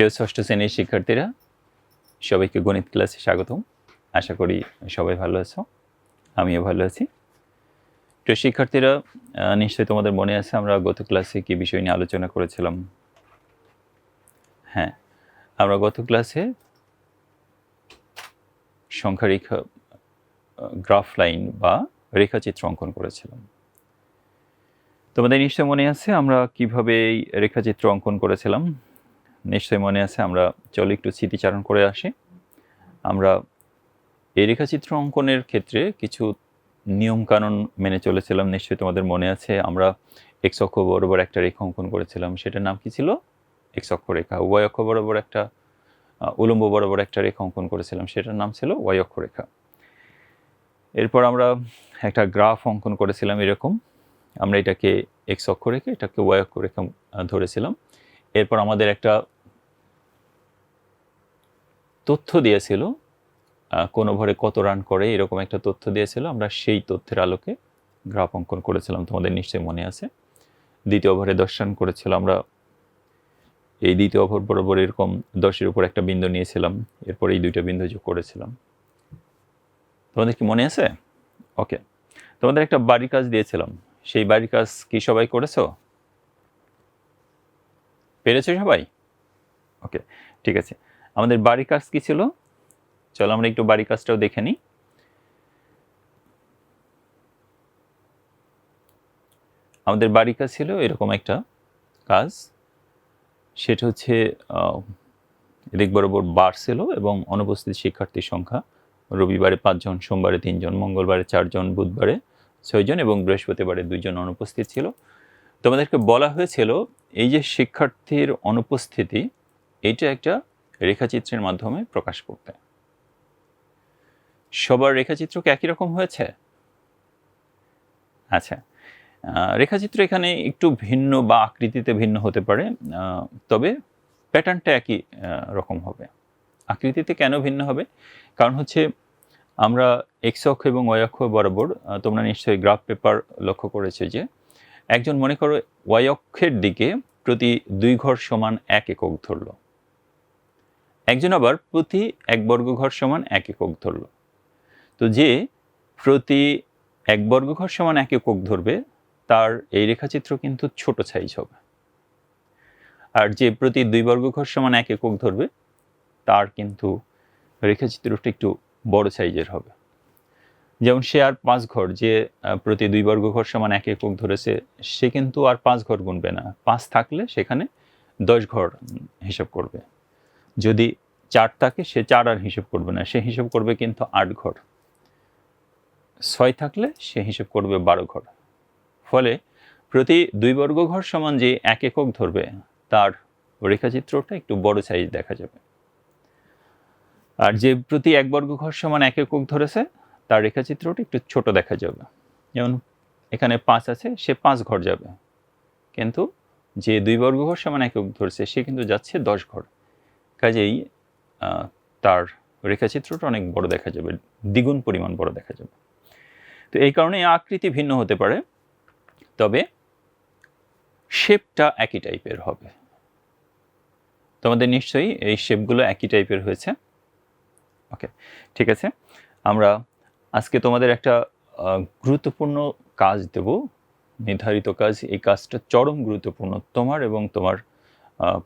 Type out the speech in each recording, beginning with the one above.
প্রিয় ষষ্ঠ শ্রেণির শিক্ষার্থীরা, সবাইকে গণিত ক্লাসে স্বাগতম। আশা করি সবাই ভালো আছো, আমিও ভালো আছি। প্রিয় শিক্ষার্থীরা নিশ্চয়ই তোমাদের মনে আছে আমরা গত ক্লাসে কি বিষয় নিয়ে আলোচনা করেছিলাম? হ্যাঁ আমরা গত ক্লাসে সংখ্যা রেখা গ্রাফ লাইন বা রেখাচিত্র অঙ্কন করেছিলাম। তোমাদের নিশ্চয় মনে আছে আমরা কীভাবে এই রেখাচিত্র অঙ্কন করেছিলাম? নিশ্চয়ই মনে আছে, আমরা চলো একটু স্মৃতিচারণ করে আসি। আমরা এই রেখাচিত্র অঙ্কনের ক্ষেত্রে কিছু নিয়মকানুন মেনে চলেছিলাম, নিশ্চয়ই তোমাদের মনে আছে। আমরা এক্স অক্ষ বরাবর একটা রেখা অঙ্কন করেছিলাম, সেটার নাম কি ছিল? এক্স অক্ষ রেখা। ওয়াই অক্ষ বরাবর একটা উলম্ব বরাবর একটা রেখা অঙ্কন করেছিলাম, সেটার নাম ছিল ওয়াই অক্ষ রেখা। এরপর আমরা একটা গ্রাফ অঙ্কন করেছিলাম এরকম। আমরা এটাকে এক্স অক্ষ রেখে, এটাকে ওয়াই অক্ষ রেখা ধরেছিলাম। এরপর আমাদের একটা তথ্য দিয়েছিল কোন ওভারে কত রান করে, এরকম একটা তথ্য দিয়েছিল। আমরা সেই তথ্যের আলোকে গ্রাফ অঙ্কন করেছিলাম, তোমাদের নিশ্চয়ই মনে আছে। দ্বিতীয় ওভারে দশ রান করেছিল, আমরা এই দ্বিতীয় ওভার বরাবর এরকম দশের উপর একটা বিন্দু নিয়েছিলাম, এরপর এই দুইটা বিন্দু যোগ করেছিলাম। তোমাদের কি মনে আছে? ওকে তোমাদের একটা বাড়ির কাজ দিয়েছিলাম, সেই বাড়ির কাজ কি সবাই করেছ? পেরেছ সবাই? ওকে, ঠিক আছে। আমাদের বাড়ির কাজ কী ছিল? চলো আমরা একটু বাড়ির কাজটাও দেখে নিই। আমাদের বাড়ির কাজ ছিল এরকম একটা কাজ। সেটা হচ্ছে এদিক বরাবর বার ছিল এবং অনুপস্থিত শিক্ষার্থীর সংখ্যা রবিবারে পাঁচজন, সোমবারে তিনজন, মঙ্গলবারে চারজন, বুধবারে ছয়জন এবং বৃহস্পতিবারে দুইজন অনুপস্থিত ছিল। তোমাদেরকে বলা হয়েছিল এই যে শিক্ষার্থীর অনুপস্থিতি এটা একটা রেখাচিত্রের মাধ্যমে প্রকাশ করতে। সবার রেখাচিত্র কি একই রকম হয়েছে? আচ্ছা রেখাচিত্র এখানে একটু ভিন্ন বা আকৃতিতে ভিন্ন হতে পারে তবে প্যাটার্নটা একই রকম হবে। আকৃতিতে কেন ভিন্ন হবে? কারণ হচ্ছে আমরা এক্স অক্ষ এবং ওয়াই অক্ষ বরাবর তোমরা নিশ্চয়ই গ্রাফ পেপার লক্ষ্য করেছে যে একজন মনে করো ওয়াই অক্ষের দিকে প্রতি দুই ঘর সমান এক একক ধরলো। একজন আবার প্রতি এক বর্গ ঘর সমান এক একক ধরল। তো যে প্রতি এক বর্গ ঘর সমান এক একক ধরবে, তার এই রেখাচিত্র কিন্তু ছোট সাইজ হবে। আর যে প্রতি দুই বর্গ ঘর সমান এক একক ধরবে, তার কিন্তু রেখাচিত্রটা একটু বড় সাইজের হবে। যেমন সে আর পাঁচ ঘর যে প্রতি দুই বর্গ ঘর সমান এক একক ধরেছে, সে কিন্তু আর পাঁচ ঘর গুনবে না। পাঁচ থাকলে সেখানে দশ ঘর হিসাব করবে। যদি চার থাকে, সে চার আর হিসাব করবে না। সে হিসাব করবে কিন্তু আট ঘর। ছয় থাকলে সে হিসাব করবে বারো ঘর। ফলে প্রতি দুই বর্গ ঘর সমান যে এক একক ধরবে, তার রেখাচিত্রটা একটু বড় সাইজ দেখা যাবে। আর যে প্রতি এক বর্গ ঘর সমান এক একক ধরেছে তার রেখাচিত্রটা একটু ছোট দেখা যাবে। যেমন এখানে পাঁচ আছে, সে পাঁচ ঘর যাবে। কিন্তু যে দুই বর্গ ঘর সমান এক একক ধরেছে, সে কিন্তু যাচ্ছে দশ ঘর। কাজেই তার রেখাচিত্রটা অনেক বড় দেখা যাবে, দ্বিগুণ পরিমাণ বড় দেখা যাবে। তো এই কারণে আকৃতি ভিন্ন হতে পারে, তবে শেপটা একই টাইপের হবে। তোমাদের নিশ্চয়ই এই শেপগুলো একই টাইপের হয়েছে। ওকে ঠিক আছে। আমরা আজকে তোমাদের একটা গুরুত্বপূর্ণ কাজ দেব। নির্ধারিত কাজ, এই কাজটা চরম গুরুত্বপূর্ণ তোমার এবং তোমার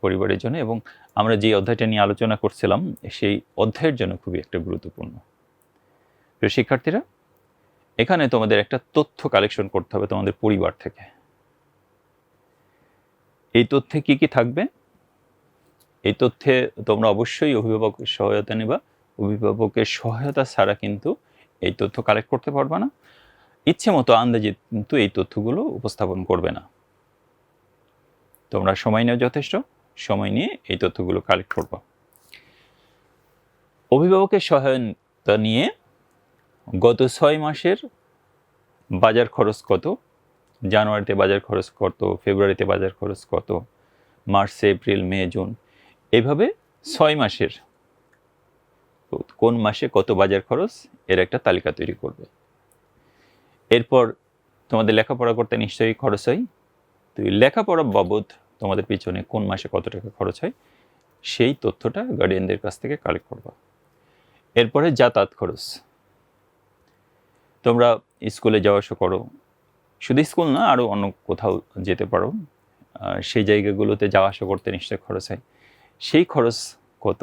পরিবারের জন্য এবং আমরা যে অধ্যায়টা নিয়ে আলোচনা করছিলাম, সেই অধ্যায়ের জন্য খুবই একটা গুরুত্বপূর্ণ। প্রিয় শিক্ষার্থীরা, এখানে তোমাদের একটা তথ্য কালেকশন করতে হবে তোমাদের পরিবার থেকে। এই তথ্যে কি কি থাকবে? এই তথ্যে তোমরা অবশ্যই অভিভাবকের সহায়তা নেবা। অভিভাবকের সহায়তা ছাড়া কিন্তু এই তথ্য কালেক্ট করতে পারবে না। ইচ্ছে মতো আন্দাজে কিন্তু এই তথ্যগুলো উপস্থাপন করবে না। তোমরা সময় নেও যথেষ্ট, সময় নিয়ে এই তথ্যগুলো কালেক্ট করবা। অভিভাবকের সহায়তা নিয়ে গত ছয় মাসের বাজার খরচ কত? জানুয়ারিতে বাজার খরচ কত? ফেব্রুয়ারিতে বাজার খরচ কত? মার্চে, এপ্রিল, মে, জুন, এভাবে ছয় মাসের কোন মাসে কত বাজার খরচ, এর একটা তালিকা তৈরি করবে। এরপর তোমাদের লেখাপড়া করতে নিশ্চয়ই খরচ হয়। তো লেখাপড়া বাবদ তোমাদের পিছনে কোন মাসে কত টাকা খরচ হয়, সেই তথ্যটা গার্ডিয়ানদের কাছ থেকে কালেক্ট করবা। এরপরে যাতায়াত খরচ। তোমরা স্কুলে যাওয়া আসা করো। শুধু স্কুল না আরও অন্য কোথাও যেতে পারো। সেই জায়গাগুলোতে যাওয়া আসা করতে নিশ্চয় খরচ হয়। সেই খরচ কত?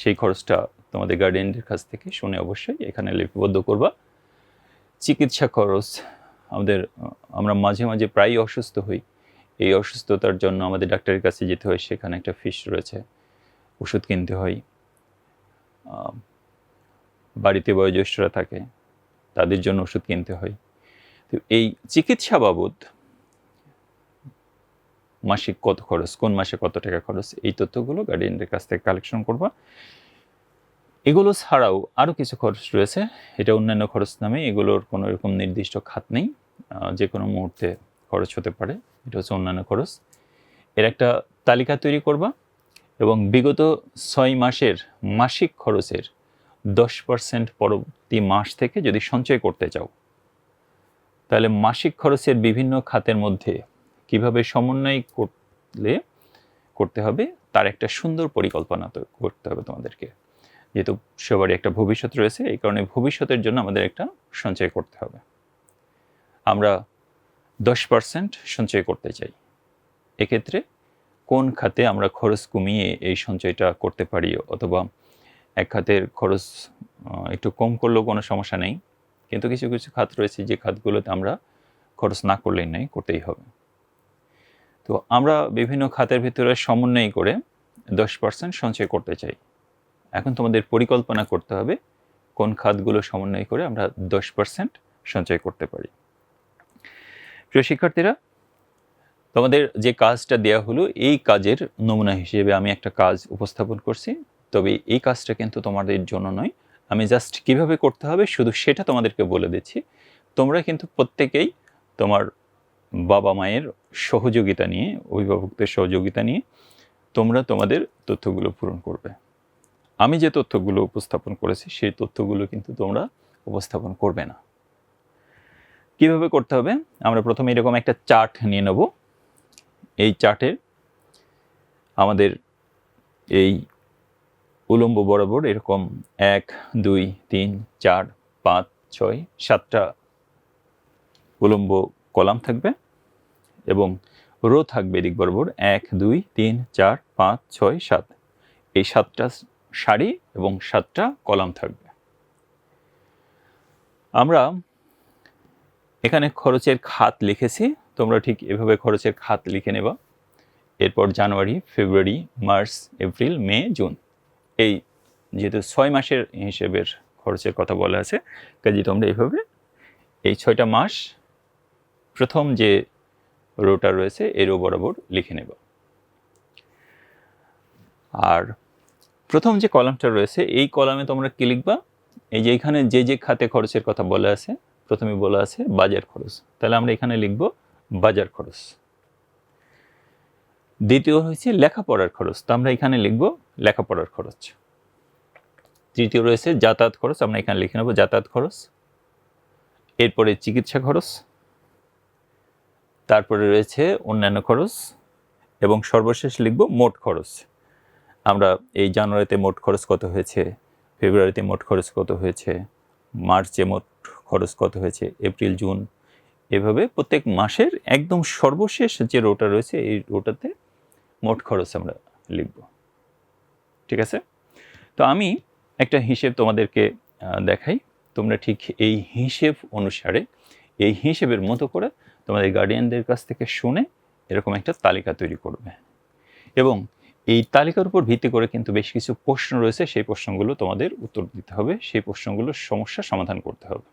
সেই খরচটা তোমাদের গার্ডিয়ানদের কাছ থেকে শুনে অবশ্যই এখানে লিপিবদ্ধ করবা। চিকিৎসা খরচ, আমাদের, আমরা মাঝে মাঝে প্রায়ই অসুস্থ হই। এই অসুস্থতার জন্য আমাদের ডাক্তারের কাছে যেতে হয়, সেখানে একটা ফিস রয়েছে, ওষুধ কিনতে হয়। বাড়িতে বয়োজ্যেষ্ঠরা থাকে, তাদের জন্য ওষুধ কিনতে হয়। তো এই চিকিৎসা বাবদ মাসিক কত খরচ, কোন মাসে কত টাকা খরচ, এই তথ্যগুলো গার্ডিয়ানদের কাছ থেকে কালেকশন করবা। এগুলো ছাড়াও আরও কিছু খরচ রয়েছে, এটা অন্যান্য খরচ নামে এগুলোর কোনো এরকম নির্দিষ্ট খাত নেই যে কোনো মুহূর্তে খরচ হতে পারে, এটা হচ্ছে অন্যান্য খরচ। এর একটা তালিকা তৈরি করবা এবং বিগত ছয় মাসের মাসিক খরচের দশ পার্সেন্ট পরবর্তী মাস থেকে যদি সঞ্চয় করতে চাও, তাহলে মাসিক খরচের বিভিন্ন খাতের মধ্যে কীভাবে সমন্বয় করলে করতে হবে, তার একটা সুন্দর পরিকল্পনা করতে হবে তোমাদেরকে। যেহেতু সবারই একটা ভবিষ্যৎ রয়েছে, এই কারণে ভবিষ্যতের জন্য আমাদের একটা সঞ্চয় করতে হবে। আমরা দশ পার্সেন্ট সঞ্চয় করতে চাই। এক্ষেত্রে কোন খাতে আমরা খরচ কমিয়ে এই সঞ্চয়টা করতে পারি অথবা এক খাতের খরচ একটু কম করলেও কোনো সমস্যা নেই। কিন্তু কিছু কিছু খাত রয়েছে, যে খাতগুলোতে আমরা খরচ না করলেই নেই করতেই হবে। তো আমরা বিভিন্ন খাতের ভিতরে সমন্বয় করে দশ পার্সেন্ট সঞ্চয় করতে চাই। এখন তোমাদের পরিকল্পনা করতে হবে কোন খাতগুলো সমন্বয় করে আমরা দশ পার্সেন্ট সঞ্চয় করতে পারি। প্রিয় শিক্ষার্থীরা, তোমাদের যে কাজটা দেওয়া হলো, এই কাজের নমুনা হিসেবে আমি একটা কাজ উপস্থাপন করছি। তবে এই কাজটা কিন্তু তোমাদের জন্য নয়। আমি জাস্ট কীভাবে করতে হবে, শুধু সেটা তোমাদেরকে বলে দিচ্ছি। তোমরা কিন্তু প্রত্যেকেই তোমার বাবা মায়ের সহযোগিতা নিয়ে, অভিভাবকদের সহযোগিতা নিয়ে তোমরা তোমাদের তথ্যগুলো পূরণ করবে। আমি যে তথ্যগুলো উপস্থাপন করেছি, সেই তথ্যগুলো কিন্তু তোমরা উপস্থাপন করবে না। কীভাবে করতে হবে? আমরা প্রথমে এরকম একটা চার্ট নিয়ে নেব। এই চার্টের আমাদের এই উলম্ব বরাবর এরকম এক, দুই, তিন, চার, পাঁচ, ছয়, সাতটা উলম্ব কলাম থাকবে এবং রো থাকবে এদিক বরাবর এক, দুই, তিন, চার, পাঁচ, ছয়, সাত। এই সাতটা সারি এবং সাতটা কলাম থাকবে। আমরা এখানে খরচের খাত লিখেছি। তোমরা ঠিক এভাবে খরচের খাত লিখে নেবা। এরপর January, February, March, April, May, June. এই যেহেতু ছয় মাসের হিসেবের খরচের কথা বলা আছে কাজে তোমরা এইভাবে এই ছয়টা মাস প্রথম যে রোটা রয়েছে রো বরাবর লিখে নেব। আর প্রথম যে কলামটা রয়েছে, এই কলামে তোমরা কি লিখবা? এই যে এখানে যে যে খাতে খরচের কথা বলা আছে প্রথমে বলা আছে বাজার খরচ। তাহলে আমরা এখানে লিখব বাজার খরচ। দ্বিতীয় হয়েছে লেখাপড়ার খরচ। তো আমরা এখানে লিখব লেখাপড়ার খরচ। তৃতীয় রয়েছে যাতায়াত খরচ। আমরা এখানে লিখে নেব যাতায়াত খরচ। এরপরে চিকিৎসা খরচ। তারপরে রয়েছে অন্যান্য খরচ এবং সর্বশেষ লিখব মোট খরচ। আমরা এই জানুয়ারিতে মোট খরচ কত হয়েছে, ফেব্রুয়ারিতে মোট খরচ কত হয়েছে, মার্চে মোট খরচ কত হয়েছে, এপ্রিল, জুন, এভাবে প্রত্যেক মাসের একদম সর্বশেষ যে রোটা রয়েছে এই রোটাতে মোট খরচ আমরা লিখব। ঠিক আছে? তো আমি একটা হিসেব তোমাদেরকে দেখাই। তোমরা ঠিক এই হিসেব অনুসারে, এই হিসেবের মতো করে তোমাদের গার্ডিয়ানদের কাছ থেকে শুনে এরকম একটা তালিকা তৈরি করবে। এবং এই তালিকার উপর ভিত্তি করে কিন্তু বেশ কিছু প্রশ্ন রয়েছে, সেই প্রশ্নগুলো তোমাদের উত্তর দিতে হবে, সেই প্রশ্নগুলোর সমস্যা সমাধান করতে হবে।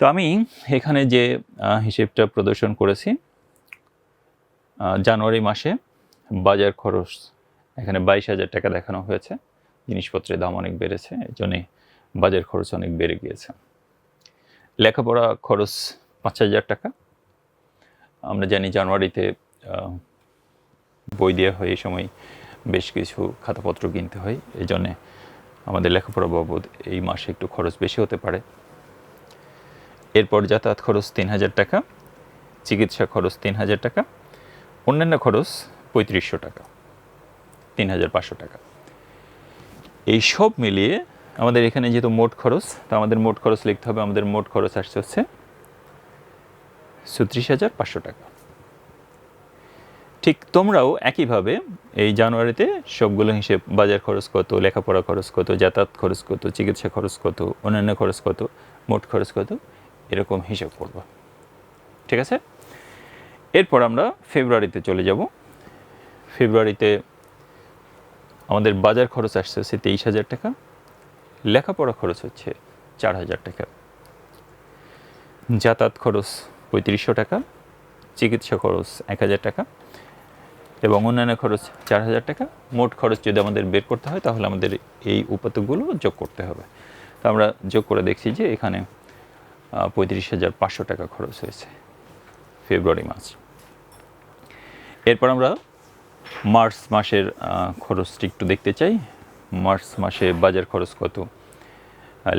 তো আমি এখানে যে হিসেবটা প্রদর্শন করেছি জানুয়ারি মাসে বাজার খরচ এখানে বাইশ হাজার টাকা দেখানো হয়েছে, জিনিসপত্রের দাম অনেক বেড়েছে জন্যে বাজার খরচ অনেক বেড়ে গিয়েছে। লেখাপড়া খরচ পাঁচ হাজার টাকা। আমরা জানি জানুয়ারিতে বই দেওয়া হয় এই সময় বেশ কিছু খাতাপত্র কিনতে হয়। এই জন্যে আমাদের লেখাপড়া বাবদ এই মাসে একটু খরচ বেশি হতে পারে। এরপর যাতায়াত খরচ তিন হাজার টাকা, চিকিৎসা খরচ তিন হাজার টাকা, অন্যান্য খরচ পঁয়ত্রিশশো টাকা, তিন হাজার পাঁচশো টাকা। এই সব মিলিয়ে আমাদের এখানে যেহেতু মোট খরচ, তো আমাদের মোট খরচ লিখতে হবে, আমাদের মোট খরচ আসছে হচ্ছে ছত্রিশ হাজার পাঁচশো টাকা। ঠিক তোমরাও একইভাবে এই জানুয়ারিতে সবগুলো হিসেব, বাজার খরচ কত, লেখাপড়া খরচ কত, যাতায়াত খরচ কত, চিকিৎসা খরচ কত, অন্যান্য খরচ কত, মোট খরচ কত, এরকম হিসাব করব। ঠিক আছে? এরপর আমরা ফেব্রুয়ারিতে চলে যাব। ফেব্রুয়ারিতে আমাদের বাজার খরচ আসছে হচ্ছে তেইশ হাজার টাকা, লেখাপড়া খরচ হচ্ছে চার হাজার টাকা। যাতায়াত খরচ পঁয়ত্রিশশো টাকা, চিকিৎসা খরচ এক হাজার টাকা এবং অন্যান্য খরচ চার হাজার টাকা। মোট খরচ যদি আমাদের বের করতে হয়, তাহলে আমাদের এই উপাত্তগুলো যোগ করতে হবে। তো আমরা যোগ করে দেখছি যে এখানে পঁয়ত্রিশ হাজার পাঁচশো টাকা খরচ হয়েছে ফেব্রুয়ারি মাস এরপর আমরা মার্চ মাসের খরচটি একটু দেখতে চাই। মার্চ মাসে বাজার খরচ কত?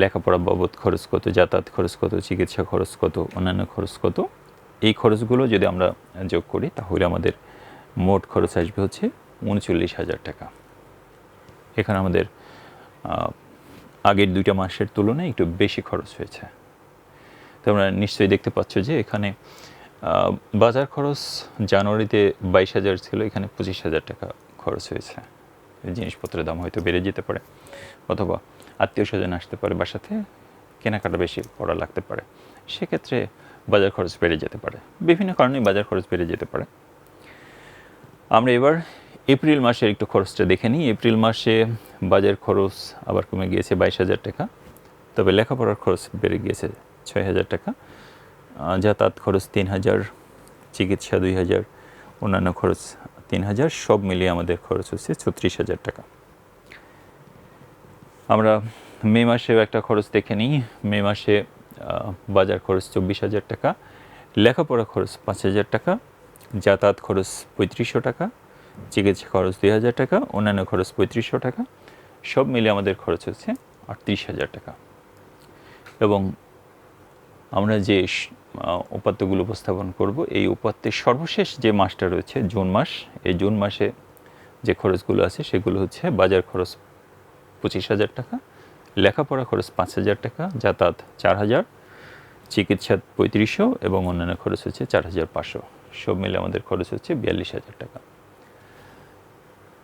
লেখাপড়া বাবদ খরচ কত, যাতায়াত খরচ কত, চিকিৎসা খরচ কত, অন্যান্য খরচ কত, এই খরচগুলো যদি আমরা যোগ করি, তাহলে আমাদের মোট খরচ আসবে হচ্ছে উনচল্লিশ হাজার টাকা। এখানে আমাদের আগের দুইটা মাসের তুলনায় একটু বেশি খরচ হয়েছে। তোমরা নিশ্চয়ই দেখতে পাচ্ছ যে এখানে বাজার খরচ জানুয়ারিতে বাইশ হাজার ছিল, এখানে পঁচিশ হাজার টাকা খরচ হয়েছে। জিনিসপত্রের দাম হয়তো বেড়ে যেতে পারে, অথবা আত্মীয় স্বজন আসতে পারে বাসাতে কেনাকাটা বেশি করা লাগতে পারে। সেক্ষেত্রে বাজার খরচ বেড়ে যেতে পারে। বিভিন্ন কারণে বাজার খরচ বেড়ে যেতে পারে। আমরা এবার এপ্রিল মাসের একটু খরচটা দেখে নিই। এপ্রিল মাসে বাজার খরচ আবার কমে গিয়েছে বাইশ হাজার টাকা, তবে লেখাপড়ার খরচ বেড়ে গিয়েছে ছয় হাজার টাকা। যাতায়াত খরচ তিন হাজার, চিকিৎসা দুই হাজার, অন্যান্য খরচ তিন হাজার, সব মিলিয়ে আমাদের খরচ হচ্ছে ছত্রিশ হাজার টাকা। আমরা মে মাসেও একটা খরচ দেখে নিই। মে মাসে বাজার খরচ চব্বিশ হাজার টাকা, লেখাপড়া খরচ পাঁচ হাজার টাকা, যাতায়াত খরচ পঁয়ত্রিশশো টাকা, চিকিৎসা খরচ দুই হাজার টাকা, অন্যান্য খরচ পঁয়ত্রিশশো টাকা, সব মিলে আমাদের খরচ হচ্ছে আটত্রিশ হাজার টাকা। এবং আমরা যে উপাত্তগুলো উপস্থাপন করব, এই উপাত্তের সর্বশেষ যে মাসটা রয়েছে জুন মাস, এই জুন মাসে যে খরচগুলো আছে সেগুলো হচ্ছে বাজার খরচ পঁচিশ হাজার টাকা, লেখাপড়া খরচ পাঁচ হাজার টাকা, যাতায়াত চার হাজার, চিকিৎসা পঁয়ত্রিশশো এবং অন্যান্য খরচ হচ্ছে চার হাজার পাঁচশো। সব মিলে আমাদের খরচ হচ্ছে বিয়াল্লিশ হাজার টাকা।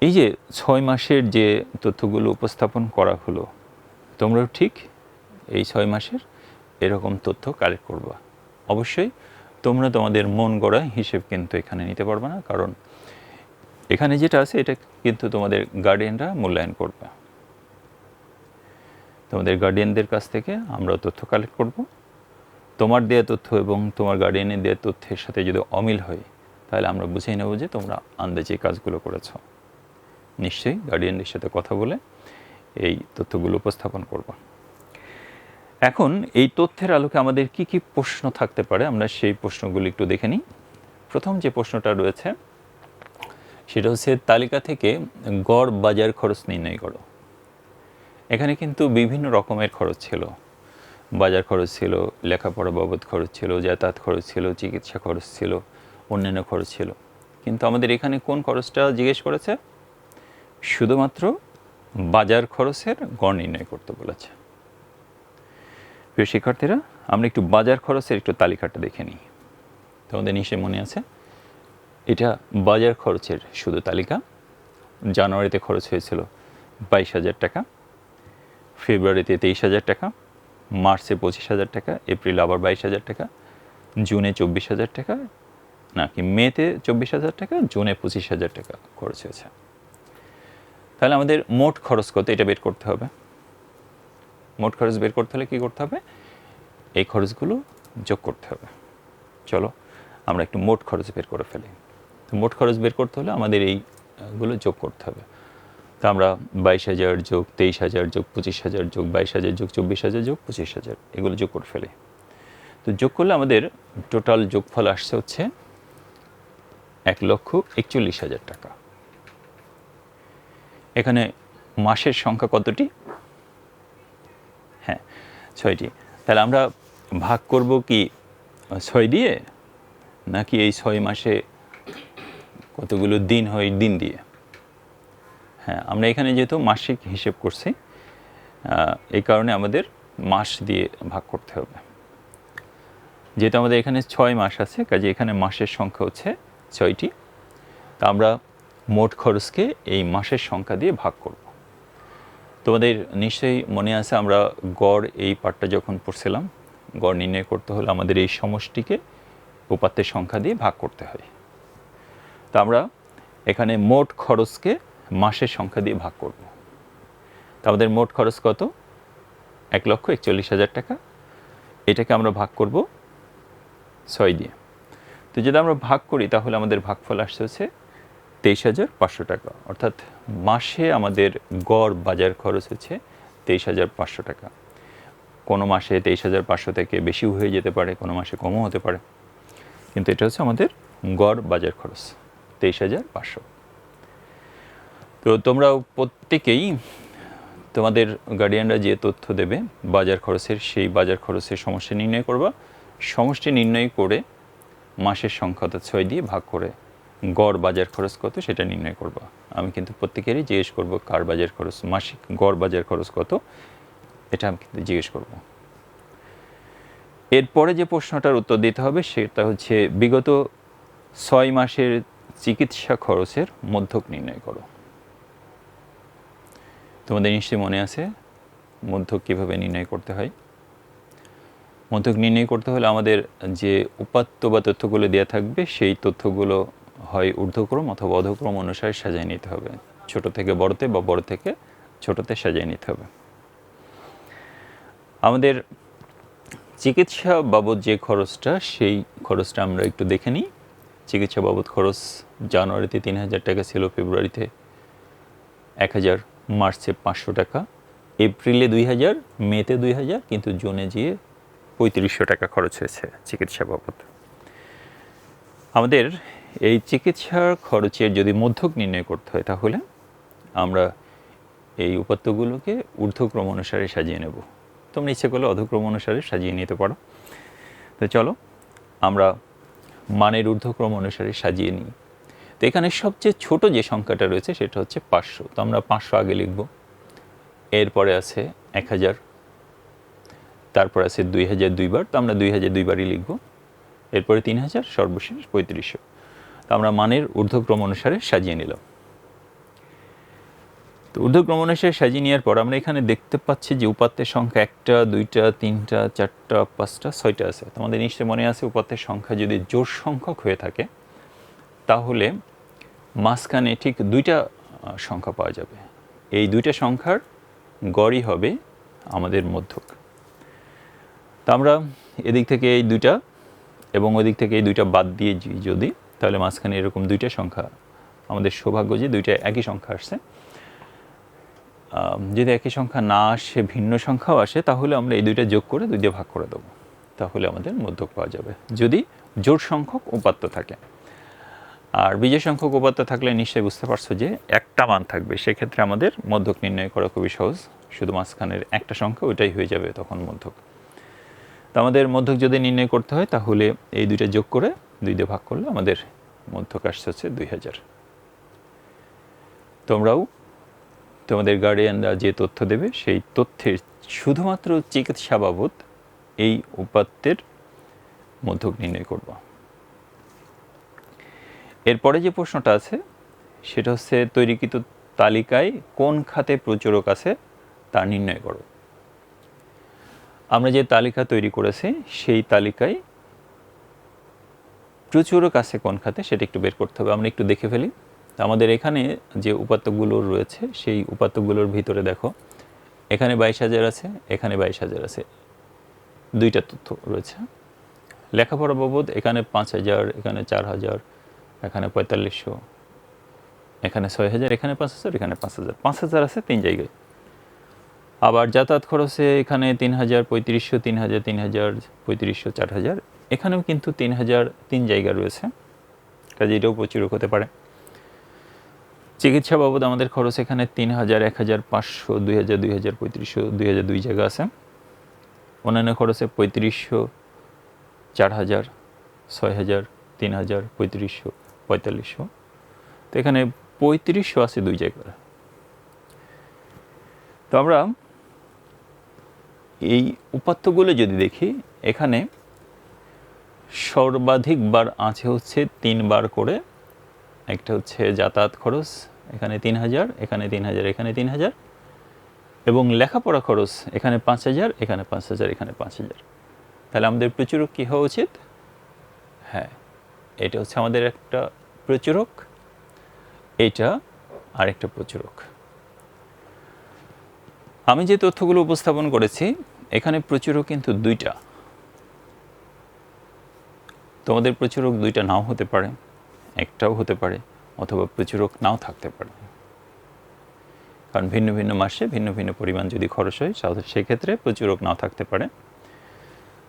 এই যে ছয় মাসের যে তথ্যগুলো উপস্থাপন করা হলো, তোমরাও ঠিক এই ছয় মাসের এরকম তথ্য কালেক্ট করবা। অবশ্যই তোমরা তোমাদের মন গড়া হিসেব কিন্তু এখানে নিতে পারবে না, কারণ এখানে যেটা আছে, এটা কিন্তু তোমাদের গার্ডিয়ানরা মূল্যায়ন করবে। তোমাদের গার্ডিয়ানদের কাছ থেকে আমরাও তথ্য কালেক্ট করব। তোমার দেওয়া তথ্য এবং তোমার গার্ডিয়ানের দেওয়া তথ্যের সাথে যদি অমিল হয়, তাহলে আমরা বুঝেই নেব যে তোমরা আন্দাজে কাজগুলো করেছ। নিশ্চয়ই গার্ডিয়ানদের সাথে কথা বলে এই তথ্যগুলো উপস্থাপন করব। এখন এই তথ্যের আলোকে আমাদের কি কি প্রশ্ন থাকতে পারে, আমরা সেই প্রশ্নগুলো একটু দেখে নিই। প্রথম যে প্রশ্নটা রয়েছে, সেটা হচ্ছে তালিকা থেকে গড় বাজার খরচ নির্ণয় করো। এখানে কিন্তু বিভিন্ন রকমের খরচ ছিল। বাজার খরচ ছিল, লেখাপড়া বাবদ খরচ ছিল, যাতায়াত খরচ ছিল, চিকিৎসা খরচ ছিল, অন্যান্য খরচ ছিল। কিন্তু আমাদের এখানে কোন খরচটা জিজ্ঞেস করেছে? শুধুমাত্র বাজার খরচের গড় নির্ণয় করতে বলেছে। প্রিয় শিক্ষার্থীরা, আমরা একটু বাজার খরচের একটু তালিকাটা দেখে নিই। তোমাদের নিশ্চয়ই মনে আছে? এটা বাজার খরচের শুধু তালিকা। জানুয়ারিতে খরচ হয়েছিল বাইশ হাজার টাকা। ফেব্রুয়ারিতে তেইশ হাজার টাকা, মার্চে পঁচিশ হাজার টাকা, এপ্রিল আবার বাইশ হাজার টাকা, জুনে চব্বিশ হাজার টাকা, নাকি মেতে চব্বিশ হাজার টাকা, জুনে পঁচিশ হাজার টাকা খরচ হয়েছে। তাহলে আমাদের মোট খরচ কত? এটা বের করতে হবে। মোট খরচ বের করতে হলে কী করতে হবে? এই খরচগুলো যোগ করতে হবে। চলো, আমরা একটু মোট খরচ বের করে ফেলি। তো মোট খরচ বের করতে হলে আমাদের এইগুলো যোগ করতে হবে। তো আমরা বাইশ হাজার যোগ তেইশ হাজার যোগ পঁচিশ হাজার যোগ বাইশ হাজার যোগ চব্বিশ হাজার যোগ পঁচিশ হাজার। এগুলো যোগ করে ফেলি। তো যোগ করলে আমাদের টোটাল যোগফল আসছে হচ্ছে এক লক্ষ একচল্লিশ হাজার টাকা। এখানে মাসের সংখ্যা কতটি? হ্যাঁ ছয়টি। তাহলে আমরা ভাগ করব কি ছয় দিয়ে, নাকি এই ছয় মাসে কতগুলো দিন হয় দিন দিয়ে? হ্যাঁ আমরা এখানে যেহেতু মাসিক হিসেব করছি এই কারণে আমাদের মাস দিয়ে ভাগ করতে হবে। যেহেতু আমাদের এখানে ছয় মাস আছে, কাজে এখানে মাসের সংখ্যা হচ্ছে ছয়টি। তা আমরা মোট খরচকে এই মাসের সংখ্যা দিয়ে ভাগ করব। তোমাদের নিশ্চয়ই মনে আছে, আমরা গড় এই পার্টটা যখন পড়ছিলাম, গড় নির্ণয় করতে হলে আমাদের এই সমষ্টিকে উপাত্তের সংখ্যা দিয়ে ভাগ করতে হয়। তা আমরা এখানে মোট খরচকে মাসের সংখ্যা দিয়ে ভাগ করব। তো আমাদের মোট খরচ কত? এক লক্ষ একচল্লিশ হাজার টাকা। এটাকে আমরা ভাগ করব ছয় দিয়ে। তো যদি আমরা ভাগ করি, তাহলে আমাদের ভাগফল আসছে হচ্ছে তেইশ হাজার পাঁচশো টাকা। অর্থাৎ মাসে আমাদের গড় বাজার খরচ হচ্ছে তেইশ হাজার পাঁচশো টাকা। কোনো মাসে তেইশ হাজার পাঁচশো থেকে বেশিও হয়ে যেতে পারে, কোনো মাসে কমও হতে পারে। কিন্তু এটা হচ্ছে আমাদের গড় বাজার খরচ, তেইশ হাজার পাঁচশো। তো তোমরা প্রত্যেকেই তোমাদের গার্ডিয়ানরা যে তথ্য দেবে, বাজার খরচের, সেই বাজার খরচের সমষ্টি নির্ণয় করবা। সমষ্টি নির্ণয় করে মাসের সংখ্যা অর্থাৎ ছয় দিয়ে ভাগ করে গড় বাজার খরচ কত সেটা নির্ণয় করবা। আমি কিন্তু প্রত্যেকেরই জিজ্ঞেস করব, কার বাজার খরচ, মাসিক গড় বাজার খরচ কত? এটা আমি কিন্তু জিজ্ঞেস করব। এরপরে যে প্রশ্নটার উত্তর দিতে হবে সেটা হচ্ছে, বিগত ছয় মাসের চিকিৎসা খরচের মধ্যক নির্ণয় করো। তোমাদের নিশ্চয়ই মনে আছে মধ্যক কীভাবে নির্ণয় করতে হয়? মধ্যক নির্ণয় করতে হলে আমাদের যে উপাত্ত বা তথ্যগুলো দেওয়া থাকবে, সেই তথ্যগুলো হয় ঊর্ধ্বক্রম অথবা অধক্রম অনুসারে সাজিয়ে নিতে হবে। ছোট থেকে বড়তে বা বড় থেকে ছোটতে সাজিয়ে নিতে হবে। আমাদের চিকিৎসা বাবদ যে খরচটা, সেই খরচটা আমরা একটু দেখে নিই। চিকিৎসা বাবদ খরচ জানুয়ারিতে তিন হাজার টাকা ছিল, ফেব্রুয়ারিতে এক হাজার। মার্চে পাঁচশো টাকা, এপ্রিলে দুই হাজার, মেতে দুই হাজার, কিন্তু জুনে গিয়ে পঁয়ত্রিশশো টাকা খরচ হয়েছে চিকিৎসা বাবদ। আমাদের এই চিকিৎসার খরচের যদি মধ্যক নির্ণয় করতে হয় তাহলে আমরা এই উপাত্তগুলোকে ঊর্ধ্বক্রম অনুসারে সাজিয়ে নেব। তোমরা ইচ্ছে করলে অধক্রম অনুসারে সাজিয়ে নিতে পারো। তো চলো, আমরা মানের ঊর্ধ্বক্রম অনুসারে সাজিয়ে নিই। তো এখানে সবচেয়ে ছোট যে সংখ্যাটা রয়েছে সেটা হচ্ছে পাঁচশো। তো আমরা পাঁচশো আগে লিখব। এরপরে আছে এক হাজার। তারপর আছে দুই হাজার দুইবার। তো আমরা দুই হাজার দুইবারই লিখব। এরপরে তিন হাজার, সর্বশেষ পঁয়ত্রিশশো। তো আমরা মানের ঊর্ধ্বক্রম অনুসারে সাজিয়ে নিলাম। তো ঊর্ধ্বক্রম অনুসারে সাজিয়ে নেওয়ার পর আমরা এখানে দেখতে পাচ্ছি যে উপাত্তের সংখ্যা একটা, দুইটা, তিনটা, চারটা, পাঁচটা, ছয়টা আছে। তোমাদের নিশ্চয় মনে আছে উপাত্তের সংখ্যা যদি জোর সংখ্যক হয়ে থাকে তাহলে মাঝখানে ঠিক দুইটা সংখ্যা পাওয়া যাবে। এই দুইটা সংখ্যার গড়ই হবে আমাদের মধ্যক। তা আমরা এদিক থেকে এই দুইটা এবং ওদিক থেকে এই দুইটা বাদ দিয়ে যদি, তাহলে মাঝখানে এরকম দুইটা সংখ্যা, আমাদের সৌভাগ্য যে দুইটা একই সংখ্যা আসছে। যদি একই সংখ্যা না আসে, ভিন্ন সংখ্যাও আসে, তাহলে আমরা এই দুইটা যোগ করে দুই দিয়ে ভাগ করে দেবো। তাহলে আমাদের মধ্যক পাওয়া যাবে। যদি জোর সংখ্যক উপাত্ত থাকে। আর বিজয় সংখ্যক উপাত্ত থাকলে নিশ্চয়ই বুঝতে পারছ যে একটা মান থাকবে। সেক্ষেত্রে আমাদের মধ্যক নির্ণয় করা খুবই সহজ। শুধু মাঝখানের একটা সংখ্যা, ওইটাই হয়ে যাবে তখন মধ্যক। তো আমাদের মধ্যক যদি নির্ণয় করতে হয়, তাহলে এই দুইটা যোগ করে দুই দিয়ে ভাগ করলে আমাদের মধ্যক আসছে হচ্ছে দুই হাজার। তোমরাও তোমাদের গার্ডিয়ানরা যে তথ্য দেবে, সেই তথ্যের শুধুমাত্র চিকিৎসা বাবদ এই উপাত্তের মধ্যক নির্ণয় করবা। এরপরে যে প্রশ্নটা আছে, সেটা হচ্ছে তৈরিকৃত তালিকায় কোন খাতে প্রচুরক আছে তা নির্ণয় করো। আমরা যে তালিকা তৈরি করেছি, সেই তালিকায় প্রচুরক আছে কোন খাতে সেটা একটু বের করতে হবে, আমরা একটু দেখে ফেলি। আমাদের এখানে যে উপাত্তগুলো রয়েছে, সেই উপাত্তগুলোর ভিতরে দেখো, এখানে বাইশ হাজার আছে, এখানে বাইশ হাজার আছে, দুইটা তথ্য রয়েছে। লেখাপড়া বাবদ এখানে পাঁচ হাজার, এখানে চার হাজার এখানে পঁয়তাল্লিশশো, এখানে ছয় হাজার এখানে পাঁচ হাজার এখানে পাঁচ হাজার পাঁচ হাজার আছে, তিন জায়গায়। আবার যাতায়াত খরচে এখানে তিন হাজার পঁয়ত্রিশশো তিন হাজার তিন হাজার পঁয়ত্রিশশো চার হাজার এখানেও কিন্তু তিন হাজার তিন জায়গা রয়েছে। কাজে এটাও প্রচুরক হতে পারে। চিকিৎসা বাবদ আমাদের খরচ এখানে তিন হাজার এক হাজার পাঁচশো দুই হাজার দুই হাজার পঁয়ত্রিশশো দুই হাজার দুই জায়গা আছে। অন্যান্য খরচে পঁয়ত্রিশশো চার হাজার ছয় হাজার তিন হাজার পঁয়ত্রিশশো। পঁয়তাল্লিশশো। তো এখানে পঁয়ত্রিশশো আছে দুই জায়গায়। তো আমরা এই উপাত্তগুলো যদি দেখি, এখানে সর্বাধিক বার আছে হচ্ছে তিনবার করে। একটা হচ্ছে যাতায়াত খরচ, এখানে তিন হাজার, এখানে তিন হাজার, এখানে তিন হাজার। এবং লেখাপড়া খরচ, এখানে পাঁচ হাজার, এখানে পাঁচ হাজার, এখানে পাঁচ হাজার। তাহলে আমাদের প্রচুরক কী হওয়া উচিত? হ্যাঁ এটা হচ্ছে আমাদের একটা প্রচুরক এইটা আরেকটা প্রচুরক। আমি যে তথ্যগুলো উপস্থাপন করেছি, এখানে প্রচুরক কিন্তু দুইটা। তোমাদের প্রচুরক দুইটা নাও হতে পারে, একটাও হতে পারে, অথবা প্রচুরক নাও থাকতে পারে। কারণ ভিন্ন ভিন্ন মাসে ভিন্ন ভিন্ন পরিমাণ যদি খরচ হয় সেক্ষেত্রে প্রচুরক নাও থাকতে পারে।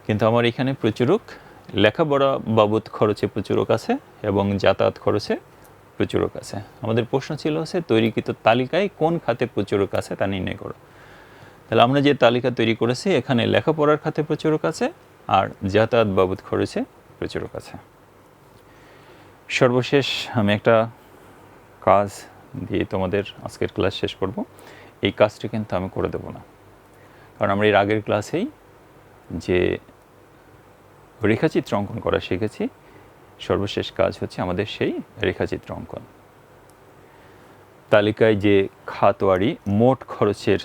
কিন্তু আমার এখানে প্রচুরক লেখাপড়া বাবদ খরচে প্রচুরক আছে এবং যাতায়াত খরচে প্রচুরক আছে। আমাদের প্রশ্ন ছিল হচ্ছে, তৈরিকৃত তালিকায় কোন খাতে প্রচুরক আছে তা নির্ণয় করো। তাহলে আমরা যে তালিকা তৈরি করেছি, এখানে লেখাপড়ার খাতে প্রচুরক আছে আর যাতায়াত বাবদ খরচে প্রচুরক আছে। সর্বশেষ আমি একটা কাজ দিয়ে তোমাদের আজকের ক্লাস শেষ করব। এই কাজটি কিন্তু আমি করে দেব না। কারণ আমরা এর আগের ক্লাসেই যে রেখাচিত্র অঙ্কন করা শিখেছি। সর্বশেষ কাজ হচ্ছে আমাদের সেই রেখাচিত্র অঙ্কন। তালিকায় যে খাতোয়ারি মোট খরচের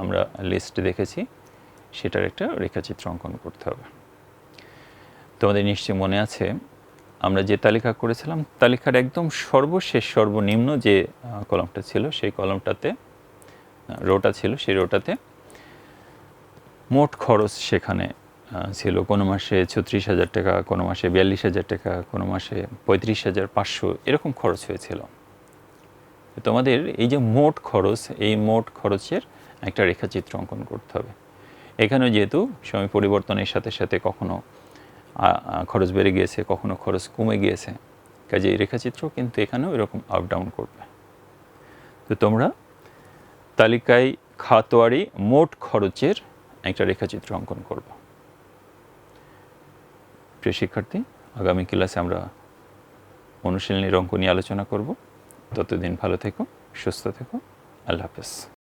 আমরা লিস্ট দেখেছি, সেটার একটা রেখাচিত্র অঙ্কন করতে হবে। তোমাদের নিশ্চয়ই মনে আছে, আমরা যে তালিকা করেছিলাম, তালিকার একদম সর্বশেষ, সর্বনিম্ন যে কলমটা ছিল, সেই কলমটাতে রোটা ছিল, সেই রোটাতে মোট খরচ সেখানে ছিল। কোনো মাসে ছত্রিশ হাজার টাকা, কোনো মাসে বিয়াল্লিশ হাজার টাকা, কোনো মাসে পঁয়ত্রিশ হাজার পাঁচশো এরকম খরচ হয়েছিল। তোমাদের এই যে মোট খরচ, এই মোট খরচের একটা রেখাচিত্র অঙ্কন করতে হবে। এখানেও যেহেতু সময় পরিবর্তনের সাথে সাথে কখনো খরচ বেড়ে গিয়েছে, কখনো খরচ কমে গিয়েছে। কাজে এই রেখাচিত্র কিন্তু এখানেও এরকম আপ ডাউন করবে। তো তোমরা তালিকায় খাতোয়ারি মোট খরচের একটা রেখাচিত্র অঙ্কন করব। প্রিয় শিক্ষার্থী, আগামী ক্লাসে আমরা অনুশীলনীর অঙ্ক নিয়ে আলোচনা করব। ততদিন ভালো থেকো, সুস্থ থেকো। আল্লাহ হাফেজ।